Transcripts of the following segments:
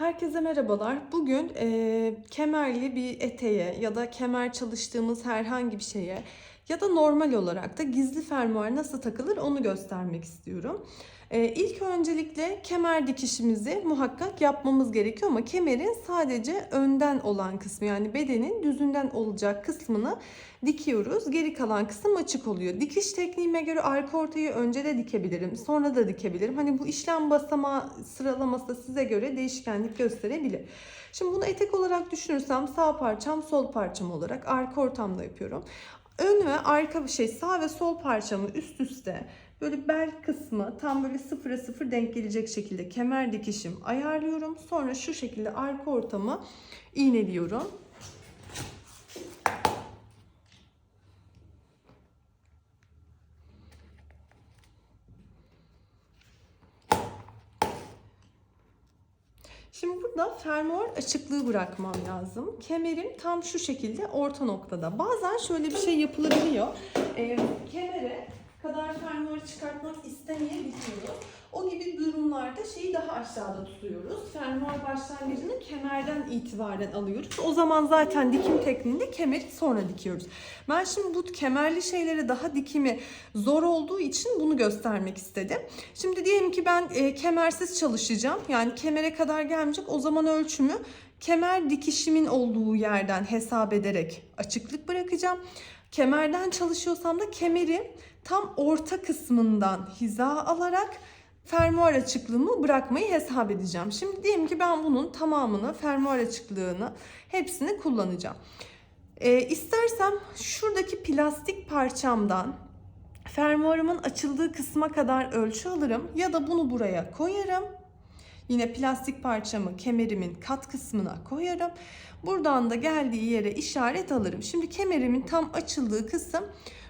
Herkese merhabalar. Bugün eee, kemerli bir eteğe ya da kemer çalıştığımız herhangi bir şeye ya da normal olarak da gizli fermuar nasıl takılır onu göstermek istiyorum. Eee ilk öncelikle kemer dikişimizi muhakkak yapmamız gerekiyor ama kemerin sadece önden olan kısmı yani bedenin düzünden olacak kısmını dikiyoruz. Geri kalan kısım açık oluyor. Dikiş tekniğime göre arka ortayı önce de dikebilirim, sonra da dikebilirim. Hani bu işlem basamağı sıralaması da size göre değişkenlik gösterebilir. Şimdi bunu etek olarak düşünürsem sağ parçam, sol parçam olarak arka ortamda yapıyorum. Ön ve arka bir şey sağ ve sol parçamı üst üste böyle bel kısmı tam böyle sıfıra sıfır denk gelecek şekilde kemer dikişim ayarlıyorum. Sonra şu şekilde arka ortamı iğneliyorum. Şimdi burada fermuar açıklığı bırakmam lazım. Kemerim tam şu şekilde orta noktada. Bazen şöyle bir şey yapılabiliyor. Ee, kemere kadar fermuarı çıkartmak istemeyebiliyoruz. O gibi durumlarda şeyi daha aşağıda tutuyoruz. Fermuar başlangıcını kemerden itibaren alıyoruz. O zaman zaten dikim tekniğinde kemeri sonra dikiyoruz. Ben şimdi bu kemerli şeylere daha dikimi zor olduğu için bunu göstermek istedim. Şimdi diyelim ki ben e, kemersiz çalışacağım. Yani kemere kadar gelmeyecek. O zaman ölçümü kemer dikişimin olduğu yerden hesap ederek açıklık bırakacağım. Kemerden çalışıyorsam da kemeri tam orta kısmından hiza alarak fermuar açıklığımı bırakmayı hesap edeceğim. Şimdi diyelim ki ben bunun tamamını fermuar açıklığını hepsini kullanacağım. Ee, istersem şuradaki plastik parçamdan fermuarımın açıldığı kısma kadar ölçü alırım ya da bunu buraya koyarım. Yine plastik parçamı kemerimin kat kısmına koyarım. Buradan da geldiği yere işaret alırım. Şimdi kemerimin tam açıldığı kısım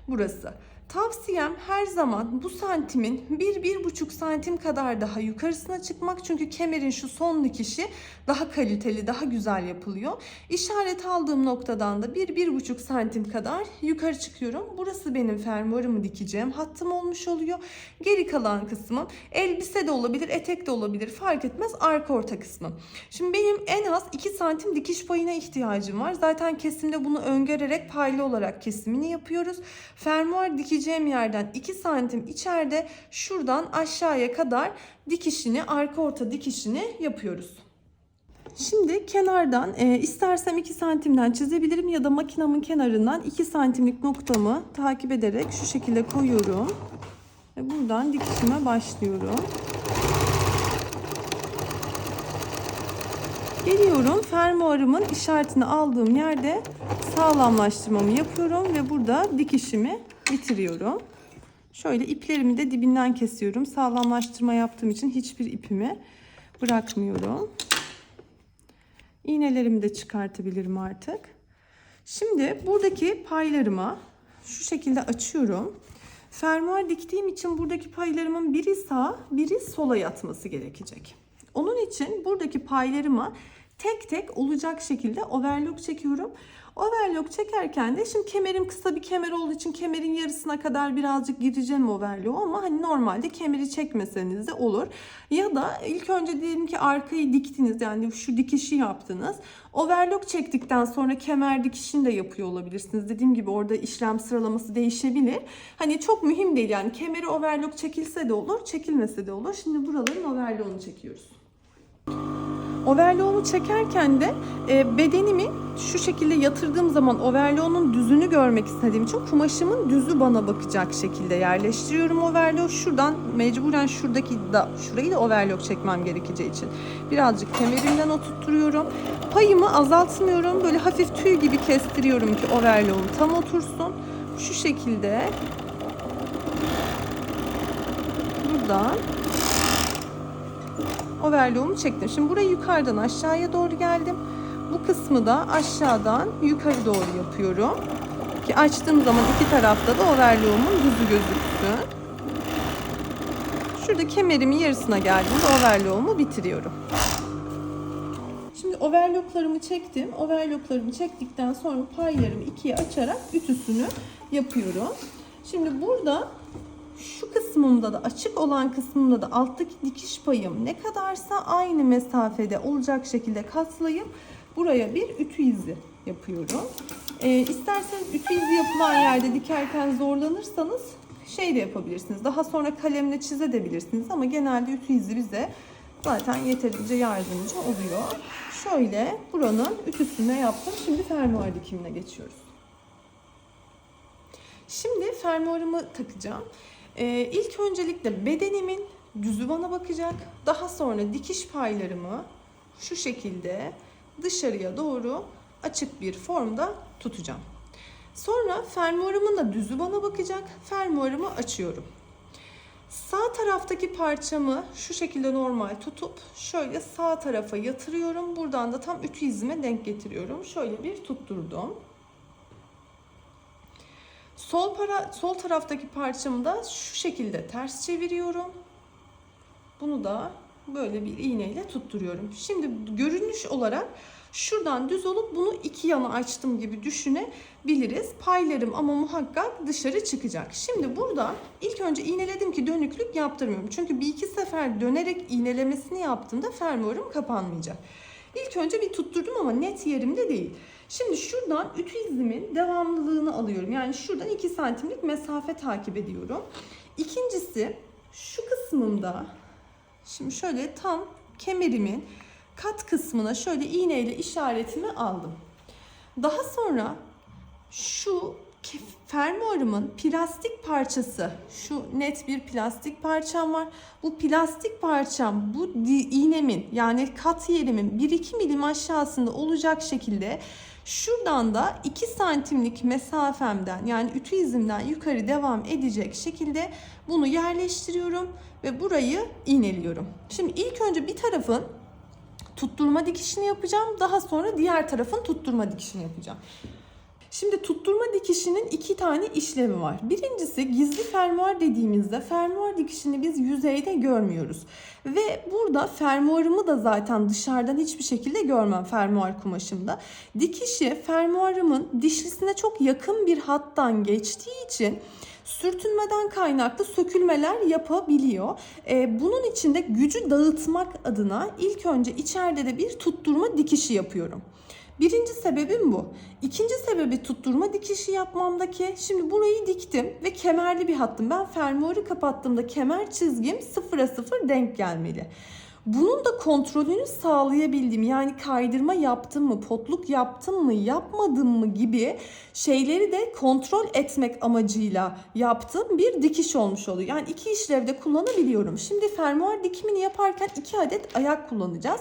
burası. Tavsiyem her zaman bu santimin 1-1,5 santim kadar daha yukarısına çıkmak. Çünkü kemerin şu son dikişi daha kaliteli, daha güzel yapılıyor. İşaret aldığım noktadan da 1-1,5 santim kadar yukarı çıkıyorum. Burası benim fermuarımı dikeceğim hattım olmuş oluyor. Geri kalan kısmım elbise de olabilir, etek de olabilir fark etmez arka orta kısmım. Şimdi benim en az 2 santim dikiş payına ihtiyacım var. Zaten kesimde bunu öngörerek paylı olarak kesimini yapıyoruz. Fermuar dikeceğim yerden 2 santim içeride şuradan aşağıya kadar dikişini, arka orta dikişini yapıyoruz. Şimdi kenardan e, istersem 2 santimden çizebilirim ya da makinamın kenarından 2 santimlik noktamı takip ederek şu şekilde koyuyorum. Ve buradan dikişime başlıyorum. Geliyorum fermuarımın işaretini aldığım yerde sağlamlaştırmamı yapıyorum ve burada dikişimi bitiriyorum. Şöyle iplerimi de dibinden kesiyorum. Sağlamlaştırma yaptığım için hiçbir ipimi bırakmıyorum. İğnelerimi de çıkartabilirim artık. Şimdi buradaki paylarıma şu şekilde açıyorum. Fermuar diktiğim için buradaki paylarımın biri sağ, biri sola yatması gerekecek. Onun için buradaki paylarıma tek tek olacak şekilde overlock çekiyorum. Overlock çekerken de şimdi kemerim kısa bir kemer olduğu için kemerin yarısına kadar birazcık gireceğim overlock'u ama hani normalde kemeri çekmeseniz de olur. Ya da ilk önce diyelim ki arkayı diktiniz yani şu dikişi yaptınız. Overlock çektikten sonra kemer dikişini de yapıyor olabilirsiniz. Dediğim gibi orada işlem sıralaması değişebilir. Hani çok mühim değil yani kemeri overlock çekilse de olur, çekilmese de olur. Şimdi buraların overlock'unu çekiyoruz. Overlock'umu çekerken de e, bedenimi şu şekilde yatırdığım zaman overlock'un düzünü görmek istediğim için kumaşımın düzü bana bakacak şekilde yerleştiriyorum overlock. Şuradan mecburen şuradaki da şurayı da overlock çekmem gerekeceği için birazcık kemerimden oturtturuyorum. Payımı azaltmıyorum. Böyle hafif tüy gibi kestiriyorum ki overlock'um tam otursun. Şu şekilde buradan overlock'umu çektim. Şimdi burayı yukarıdan aşağıya doğru geldim. Bu kısmı da aşağıdan yukarı doğru yapıyorum. Ki açtığım zaman iki tarafta da overlock'umun düzü gözüksün. Şurada kemerimin yarısına geldiğimde overlock'umu bitiriyorum. Şimdi overlocklarımı çektim. Overlocklarımı çektikten sonra paylarımı ikiye açarak ütüsünü yapıyorum. Şimdi burada şu kısmımda da açık olan kısmımda da alttaki dikiş payım ne kadarsa aynı mesafede olacak şekilde katlayıp buraya bir ütü izi yapıyorum. Ee, isterseniz ütü izi yapılan yerde dikerken zorlanırsanız şey de yapabilirsiniz. Daha sonra kalemle çizebilirsiniz ama genelde ütü izi bize zaten yeterince yardımcı oluyor. Şöyle buranın ütüsüne yaptım. Şimdi fermuar dikimine geçiyoruz. Şimdi fermuarımı takacağım. Ee, ilk öncelikle bedenimin düzü bana bakacak. Daha sonra dikiş paylarımı şu şekilde dışarıya doğru açık bir formda tutacağım. Sonra fermuarımın da düzü bana bakacak. Fermuarımı açıyorum. Sağ taraftaki parçamı şu şekilde normal tutup şöyle sağ tarafa yatırıyorum. Buradan da tam ütü izime denk getiriyorum. Şöyle bir tutturdum. Sol para sol taraftaki parçamı da şu şekilde ters çeviriyorum. Bunu da böyle bir iğneyle tutturuyorum. Şimdi görünüş olarak şuradan düz olup bunu iki yana açtım gibi düşünebiliriz. Paylarım ama muhakkak dışarı çıkacak. Şimdi burada ilk önce iğneledim ki dönüklük yaptırmıyorum. Çünkü bir iki sefer dönerek iğnelemesini yaptığımda fermuarım kapanmayacak. İlk önce bir tutturdum ama net yerimde değil. Şimdi şuradan ütü izimin devamlılığını alıyorum. Yani şuradan 2 santimlik mesafe takip ediyorum. İkincisi şu kısmımda şimdi şöyle tam kemerimin kat kısmına şöyle iğneyle işaretimi aldım. Daha sonra şu fermuarımın plastik parçası, şu net bir plastik parçam var. Bu plastik parçam bu iğnemin yani kat yerimin 1-2 milim aşağısında olacak şekilde şuradan da 2 santimlik mesafemden yani ütü izimden yukarı devam edecek şekilde bunu yerleştiriyorum ve burayı iğneliyorum. Şimdi ilk önce bir tarafın tutturma dikişini yapacağım. Daha sonra diğer tarafın tutturma dikişini yapacağım. Şimdi tutturma dikişinin iki tane işlemi var. Birincisi gizli fermuar dediğimizde fermuar dikişini biz yüzeyde görmüyoruz. Ve burada fermuarımı da zaten dışarıdan hiçbir şekilde görmem fermuar kumaşımda. Dikişi fermuarımın dişlisine çok yakın bir hattan geçtiği için sürtünmeden kaynaklı sökülmeler yapabiliyor. Ee, bunun için de gücü dağıtmak adına ilk önce içeride de bir tutturma dikişi yapıyorum. Birinci sebebim bu. İkinci sebebi tutturma dikişi yapmamdaki. Şimdi burayı diktim ve kemerli bir hattım. Ben fermuarı kapattığımda kemer çizgim sıfıra sıfır denk gelmeli. Bunun da kontrolünü sağlayabildiğim yani kaydırma yaptım mı, potluk yaptım mı, yapmadım mı gibi şeyleri de kontrol etmek amacıyla yaptığım bir dikiş olmuş oluyor. Yani iki işlevde kullanabiliyorum. Şimdi fermuar dikimini yaparken iki adet ayak kullanacağız.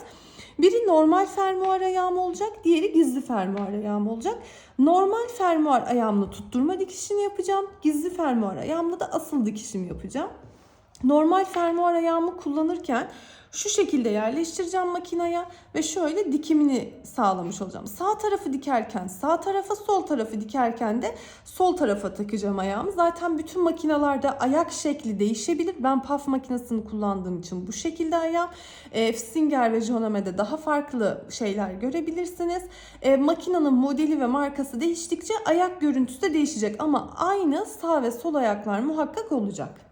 Biri normal fermuar ayağım olacak, diğeri gizli fermuar ayağım olacak. Normal fermuar ayağımla tutturma dikişini yapacağım. Gizli fermuar ayağımla da asıl dikişimi yapacağım. Normal fermuar ayağımı kullanırken şu şekilde yerleştireceğim makineye ve şöyle dikimini sağlamış olacağım. Sağ tarafı dikerken sağ tarafa, sol tarafı dikerken de sol tarafa takacağım ayağımı. Zaten bütün makinalarda ayak şekli değişebilir. Ben PAF makinesini kullandığım için bu şekilde ayağım. E, Singer ve Joname'de daha farklı şeyler görebilirsiniz. E, makinenin modeli ve markası değiştikçe ayak görüntüsü de değişecek ama aynı sağ ve sol ayaklar muhakkak olacak.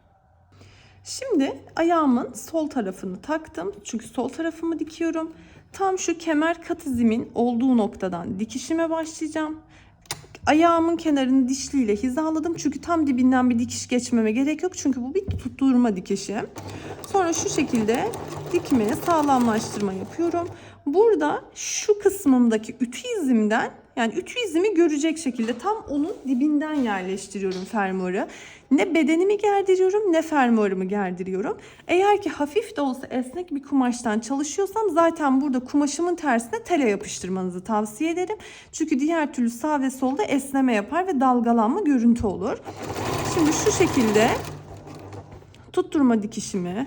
Şimdi ayağımın sol tarafını taktım. Çünkü sol tarafımı dikiyorum. Tam şu kemer kat izimin olduğu noktadan dikişime başlayacağım. Ayağımın kenarını dişliyle hizaladım. Çünkü tam dibinden bir dikiş geçmeme gerek yok. Çünkü bu bir tutturma dikişi. Sonra şu şekilde dikmeye sağlamlaştırma yapıyorum. Burada şu kısmımdaki ütü izimden yani ütü izimi görecek şekilde tam onun dibinden yerleştiriyorum fermuarı. Ne bedenimi gerdiriyorum ne fermuarımı gerdiriyorum. Eğer ki hafif de olsa esnek bir kumaştan çalışıyorsam zaten burada kumaşımın tersine tele yapıştırmanızı tavsiye ederim. Çünkü diğer türlü sağ ve solda esneme yapar ve dalgalanma görüntü olur. Şimdi şu şekilde tutturma dikişimi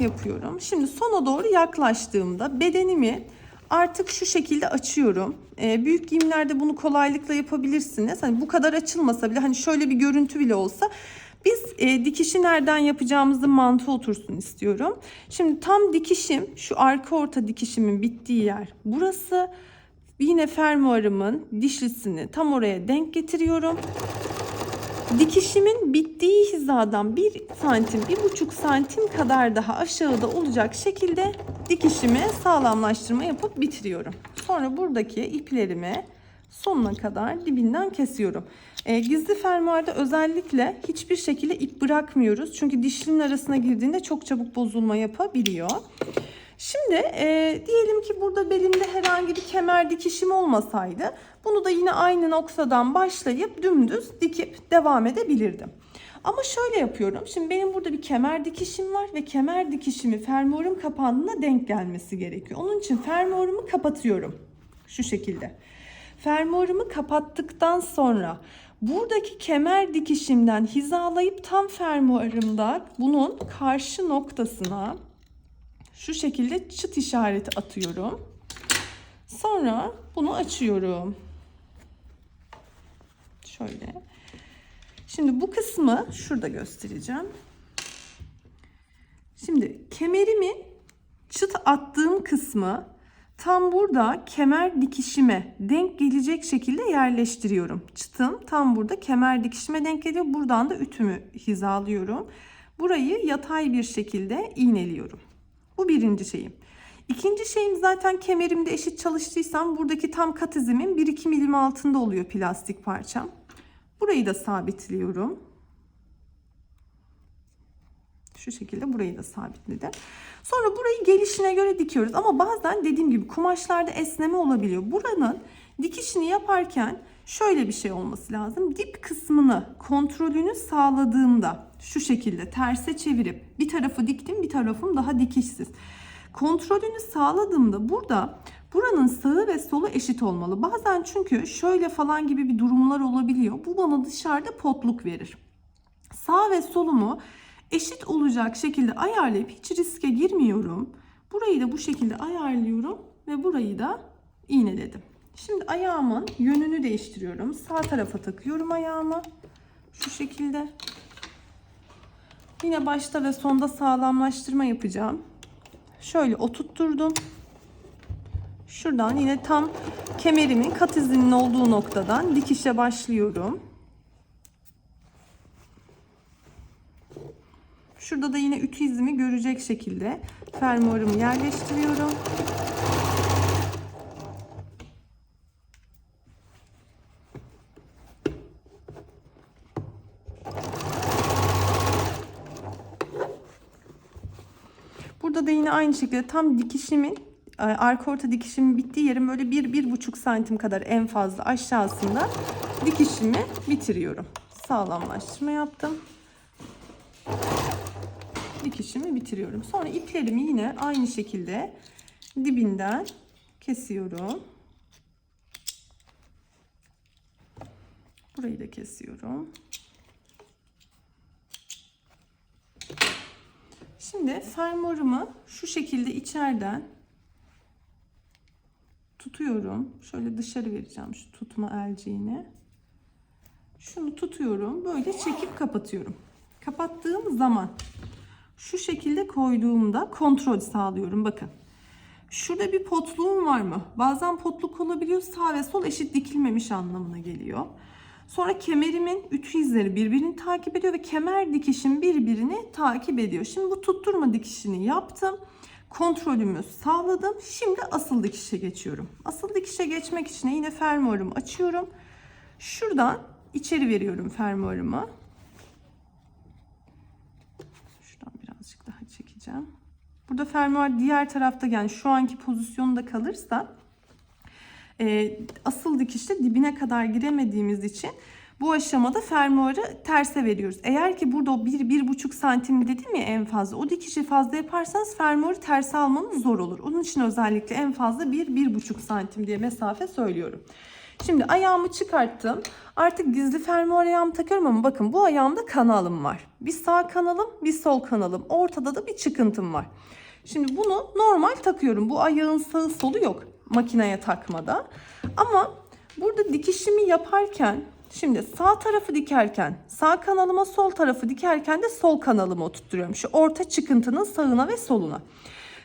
yapıyorum. Şimdi sona doğru yaklaştığımda bedenimi artık şu şekilde açıyorum. E, büyük giyimlerde bunu kolaylıkla yapabilirsiniz. Hani bu kadar açılmasa bile hani şöyle bir görüntü bile olsa biz e, dikişi nereden yapacağımızı mantığı otursun istiyorum. Şimdi tam dikişim şu arka orta dikişimin bittiği yer burası. Yine fermuarımın dişlisini tam oraya denk getiriyorum. Dikişimin bittiği hizadan 1 santim, 1,5 santim kadar daha aşağıda olacak şekilde dikişimi sağlamlaştırma yapıp bitiriyorum. Sonra buradaki iplerimi sonuna kadar dibinden kesiyorum. E, gizli fermuarda özellikle hiçbir şekilde ip bırakmıyoruz. Çünkü dişlinin arasına girdiğinde çok çabuk bozulma yapabiliyor. Şimdi e, diyelim ki burada belimde herhangi bir kemer dikişim olmasaydı bunu da yine aynı noktadan başlayıp dümdüz dikip devam edebilirdim. Ama şöyle yapıyorum. Şimdi benim burada bir kemer dikişim var ve kemer dikişimi fermuarım kapağına denk gelmesi gerekiyor. Onun için fermuarımı kapatıyorum. Şu şekilde. Fermuarımı kapattıktan sonra buradaki kemer dikişimden hizalayıp tam fermuarımda bunun karşı noktasına şu şekilde çıt işareti atıyorum. Sonra bunu açıyorum. Şöyle. Şimdi bu kısmı şurada göstereceğim. Şimdi kemerimi çıt attığım kısmı tam burada kemer dikişime denk gelecek şekilde yerleştiriyorum. Çıtım tam burada kemer dikişime denk geliyor. Buradan da ütümü hizalıyorum. Burayı yatay bir şekilde iğneliyorum. Bu birinci şeyim. İkinci şeyim zaten kemerimde eşit çalıştıysam buradaki tam kat izimin 1-2 milim altında oluyor plastik parçam. Burayı da sabitliyorum. Şu şekilde burayı da sabitledim. Sonra burayı gelişine göre dikiyoruz. Ama bazen dediğim gibi kumaşlarda esneme olabiliyor. Buranın dikişini yaparken şöyle bir şey olması lazım. Dip kısmını kontrolünü sağladığımda şu şekilde terse çevirip bir tarafı diktim bir tarafım daha dikişsiz. Kontrolünü sağladığımda burada buranın sağı ve solu eşit olmalı. Bazen çünkü şöyle falan gibi bir durumlar olabiliyor. Bu bana dışarıda potluk verir. Sağ ve solumu eşit olacak şekilde ayarlayıp hiç riske girmiyorum. Burayı da bu şekilde ayarlıyorum ve burayı da iğneledim. Şimdi ayağımın yönünü değiştiriyorum. Sağ tarafa takıyorum ayağımı. Şu şekilde. Yine başta ve sonda sağlamlaştırma yapacağım. Şöyle oturtturdum. Şuradan yine tam kemerimin kat izinin olduğu noktadan dikişe başlıyorum. Şurada da yine ütü izimi görecek şekilde fermuarımı yerleştiriyorum. Burada da yine aynı şekilde tam dikişimin e, arka orta dikişimin bittiği yerin böyle bir, bir buçuk santim kadar en fazla aşağısında dikişimi bitiriyorum. Sağlamlaştırma yaptım. Dikişimi bitiriyorum. Sonra iplerimi yine aynı şekilde dibinden kesiyorum. Burayı da kesiyorum. Şimdi fermuarımı şu şekilde içeriden tutuyorum. Şöyle dışarı vereceğim şu tutma elciğini. Şunu tutuyorum. Böyle çekip kapatıyorum. Kapattığım zaman şu şekilde koyduğumda kontrol sağlıyorum. Bakın. Şurada bir potluğum var mı? Bazen potluk olabiliyor. Sağ ve sol eşit dikilmemiş anlamına geliyor. Sonra kemerimin ütü izleri birbirini takip ediyor ve kemer dikişim birbirini takip ediyor. Şimdi bu tutturma dikişini yaptım. Kontrolümü sağladım. Şimdi asıl dikişe geçiyorum. Asıl dikişe geçmek için yine fermuarımı açıyorum. Şuradan içeri veriyorum fermuarımı. Şuradan birazcık daha çekeceğim. Burada fermuar diğer tarafta yani şu anki pozisyonda kalırsa e, asıl dikişte dibine kadar giremediğimiz için bu aşamada fermuarı terse veriyoruz. Eğer ki burada o 1-1,5 santim dedim ya en fazla o dikişi fazla yaparsanız fermuarı terse almanız zor olur. Onun için özellikle en fazla 1-1,5 santim diye mesafe söylüyorum. Şimdi ayağımı çıkarttım. Artık gizli fermuar ayağımı takıyorum ama bakın bu ayağımda kanalım var. Bir sağ kanalım bir sol kanalım. Ortada da bir çıkıntım var. Şimdi bunu normal takıyorum. Bu ayağın sağı solu yok makineye takmada. Ama burada dikişimi yaparken şimdi sağ tarafı dikerken sağ kanalıma sol tarafı dikerken de sol kanalıma oturtuyorum. Şu orta çıkıntının sağına ve soluna.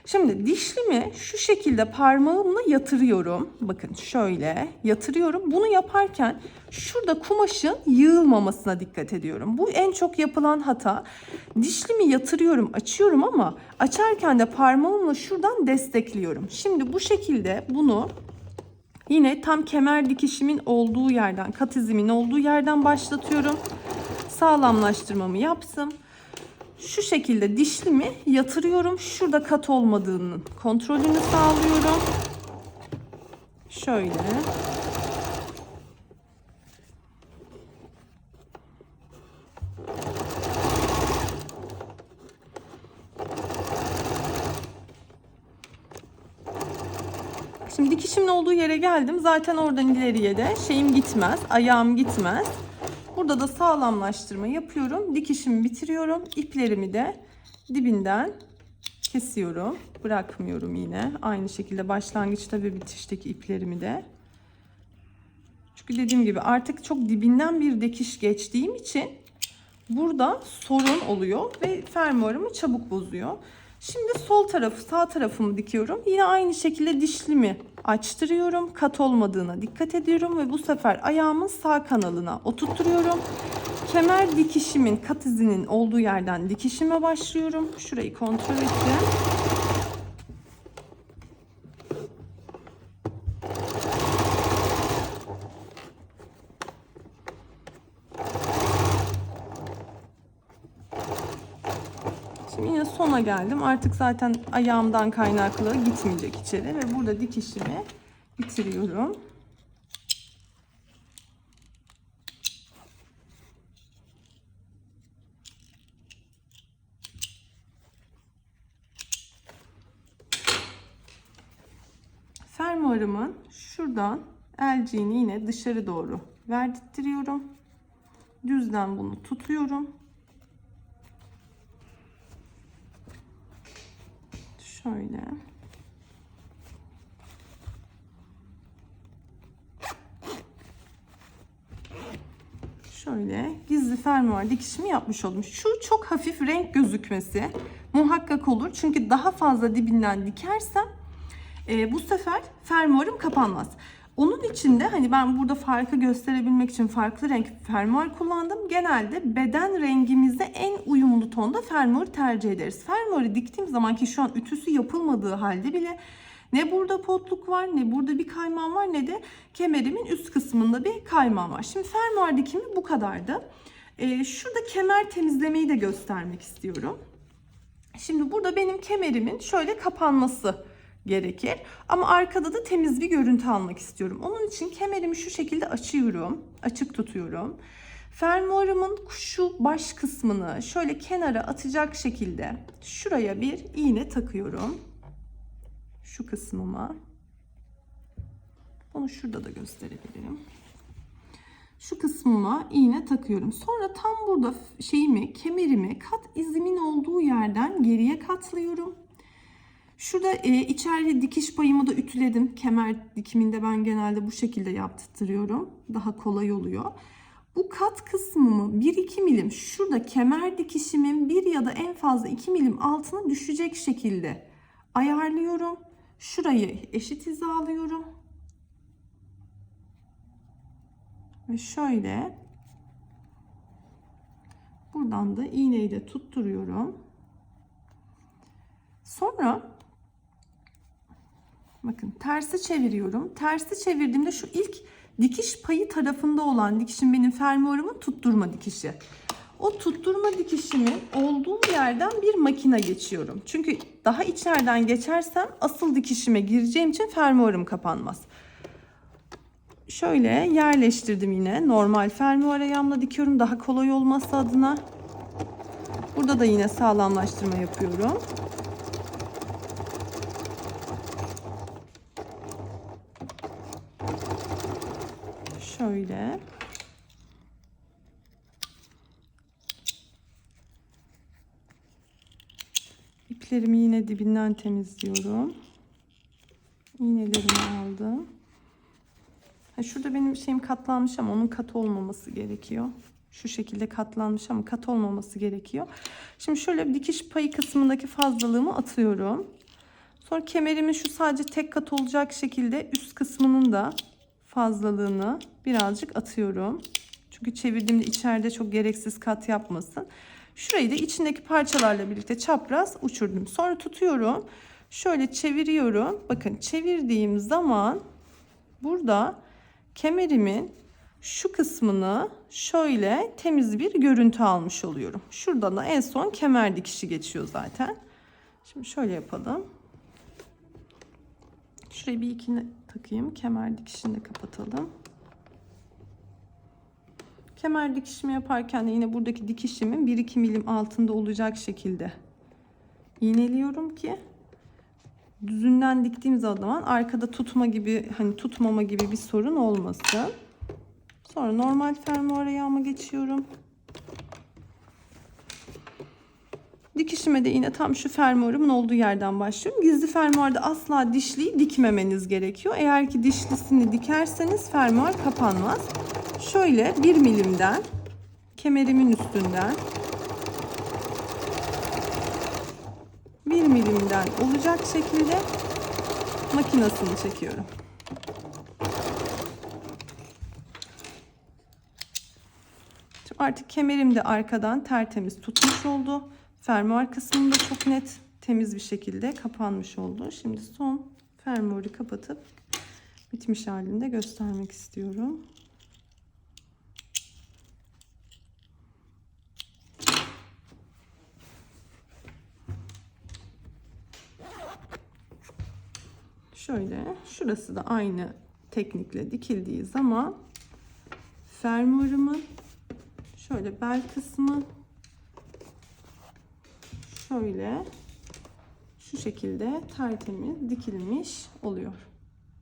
Şimdi dişlimi şu şekilde parmağımla yatırıyorum. Bakın şöyle yatırıyorum. Bunu yaparken şurada kumaşın yığılmamasına dikkat ediyorum. Bu en çok yapılan hata. Dişlimi yatırıyorum, açıyorum ama açarken de parmağımla şuradan destekliyorum. Şimdi bu şekilde bunu Yine tam kemer dikişimin olduğu yerden, kat izimin olduğu yerden başlatıyorum. Sağlamlaştırmamı yaptım. Şu şekilde dişlimi yatırıyorum. Şurada kat olmadığının kontrolünü sağlıyorum. Şöyle. Şimdi dikişimin olduğu yere geldim. Zaten oradan ileriye de şeyim gitmez, ayağım gitmez. Burada da sağlamlaştırma yapıyorum. Dikişimi bitiriyorum. İplerimi de dibinden kesiyorum. Bırakmıyorum yine. Aynı şekilde başlangıçta ve bitişteki iplerimi de. Çünkü dediğim gibi artık çok dibinden bir dikiş geçtiğim için burada sorun oluyor ve fermuarımı çabuk bozuyor. Şimdi sol tarafı sağ tarafımı dikiyorum. Yine aynı şekilde dişlimi açtırıyorum. Kat olmadığına dikkat ediyorum ve bu sefer ayağımın sağ kanalına oturtuyorum. Kemer dikişimin kat izinin olduğu yerden dikişime başlıyorum. Şurayı kontrol ettim. Yine sona geldim. Artık zaten ayağımdan kaynaklı gitmeyecek içeri ve burada dikişimi bitiriyorum. Fermuarımın şuradan elciğini yine dışarı doğru verdirtiyorum. Düzden bunu tutuyorum. Şöyle. Şöyle gizli fermuar dikişimi yapmış oldum. Şu çok hafif renk gözükmesi muhakkak olur. Çünkü daha fazla dibinden dikersem e, bu sefer fermuarım kapanmaz. Onun için de hani ben burada farkı gösterebilmek için farklı renk fermuar kullandım. Genelde beden rengimize en uyumlu tonda fermuarı tercih ederiz. Fermuarı diktiğim zaman ki şu an ütüsü yapılmadığı halde bile ne burada potluk var ne burada bir kaymağım var ne de kemerimin üst kısmında bir kaymağım var. Şimdi fermuar dikimi bu kadardı. Ee, şurada kemer temizlemeyi de göstermek istiyorum. Şimdi burada benim kemerimin şöyle kapanması gerekir. Ama arkada da temiz bir görüntü almak istiyorum. Onun için kemerimi şu şekilde açıyorum. Açık tutuyorum. Fermuarımın şu baş kısmını şöyle kenara atacak şekilde şuraya bir iğne takıyorum. Şu kısmıma. Onu şurada da gösterebilirim. Şu kısmıma iğne takıyorum. Sonra tam burada şeyimi, kemerimi kat izimin olduğu yerden geriye katlıyorum. Şurada e, içeride dikiş payımı da ütüledim. Kemer dikiminde ben genelde bu şekilde yaptırıyorum. Daha kolay oluyor. Bu kat kısmımı 1-2 milim şurada kemer dikişimin 1 ya da en fazla 2 milim altına düşecek şekilde ayarlıyorum. Şurayı eşit hizalıyorum. Ve şöyle buradan da iğneyi de tutturuyorum. Sonra bakın tersi çeviriyorum. Tersi çevirdiğimde şu ilk dikiş payı tarafında olan dikişim benim fermuarımın tutturma dikişi. O tutturma dikişimin olduğu yerden bir makine geçiyorum. Çünkü daha içeriden geçersem asıl dikişime gireceğim için fermuarım kapanmaz. Şöyle yerleştirdim yine. Normal fermuar ayağımla dikiyorum daha kolay olması adına. Burada da yine sağlamlaştırma yapıyorum. Şöyle. İplerimi yine dibinden temizliyorum. İğnelerimi aldım. Ha şurada benim şeyim katlanmış ama onun kat olmaması gerekiyor. Şu şekilde katlanmış ama kat olmaması gerekiyor. Şimdi şöyle dikiş payı kısmındaki fazlalığımı atıyorum. Sonra kemerimin şu sadece tek kat olacak şekilde üst kısmının da fazlalığını birazcık atıyorum. Çünkü çevirdiğimde içeride çok gereksiz kat yapmasın. Şurayı da içindeki parçalarla birlikte çapraz uçurdum. Sonra tutuyorum. Şöyle çeviriyorum. Bakın çevirdiğim zaman burada kemerimin şu kısmını şöyle temiz bir görüntü almış oluyorum. Şuradan da en son kemer dikişi geçiyor zaten. Şimdi şöyle yapalım. Şurayı bir ikine takayım. Kemer dikişini de kapatalım. Kemer dikişimi yaparken de yine buradaki dikişimin 1-2 milim altında olacak şekilde iğneliyorum ki düzünden diktiğim zaman arkada tutma gibi hani tutmama gibi bir sorun olmasın. Sonra normal fermuar ayağıma geçiyorum. Dikişime de yine tam şu fermuarımın olduğu yerden başlıyorum. Gizli fermuarda asla dişliyi dikmemeniz gerekiyor. Eğer ki dişlisini dikerseniz fermuar kapanmaz. Şöyle bir milimden kemerimin üstünden bir milimden olacak şekilde makinasını çekiyorum. Artık kemerim de arkadan tertemiz tutmuş oldu. Fermuar kısmında çok net temiz bir şekilde kapanmış oldu. Şimdi son fermuarı kapatıp bitmiş halinde göstermek istiyorum. Şöyle şurası da aynı teknikle dikildiği zaman fermuarımın şöyle bel kısmı şöyle şu şekilde tertemiz dikilmiş oluyor.